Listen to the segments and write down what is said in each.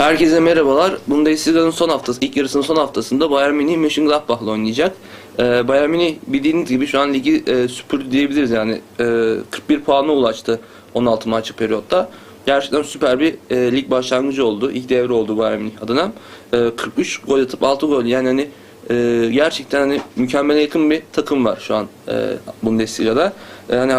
Herkese merhabalar. Bundesliga'nın son haftası, ilk yarısının son haftasında Bayern Münih Mönchengladbach'la oynayacak. Ee, Bayern Münih bildiğiniz gibi şu an ligi e, süpürdü diyebiliriz yani. E, 41 puana ulaştı 16 maçlık periyotta. Gerçekten süper bir e, lig başlangıcı oldu. İlk devre oldu Bayern Münih adına. E, 43 gol atıp 6 gol yani hani e, gerçekten hani mükemmele yakın bir takım var şu an e, Bundesliga'da. E, hani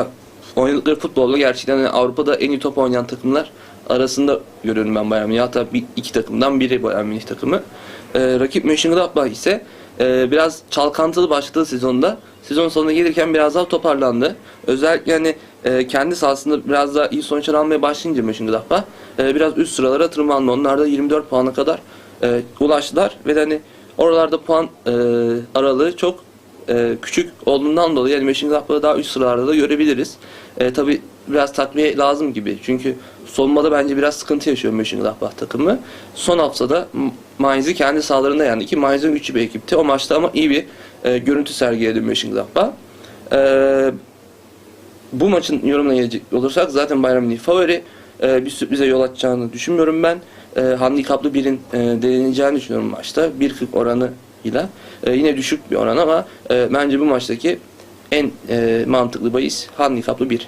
oynadıkları futbolla gerçekten hani Avrupa'da en iyi top oynayan takımlar arasında görüyorum ben Bayern Münih. Hatta bir, iki takımdan biri Bayern Münih takımı. E, rakip Mönchengladbach ise e, biraz çalkantılı başladığı sezonda sezon sonuna gelirken biraz daha toparlandı. Özellikle hani e, kendi sahasında biraz daha iyi sonuçlar almaya başlayınca Mönchengladbach e, biraz üst sıralara tırmandı. Onlar da 24 puana kadar e, ulaştılar ve hani oralarda puan e, aralığı çok e, küçük olduğundan dolayı yani Mönchengladbach'ı daha üst sıralarda da görebiliriz. E, Tabi biraz takviye lazım gibi. Çünkü savunmada bence biraz sıkıntı yaşıyor Mönchengladbach takımı. Son haftada Mainz'i kendi sahalarında yendi ki Mainz'in güçlü bir ekipti. O maçta ama iyi bir e, görüntü sergiledi Mönchengladbach. E, bu maçın yorumuna gelecek olursak zaten Bayern Münih favori. E, bir sürprize yol açacağını düşünmüyorum ben. E, handikaplı birin e, deneneceğini düşünüyorum maçta. 1.40 oranıyla. E, yine düşük bir oran ama e, bence bu maçtaki en e, mantıklı bahis handikaplı bir.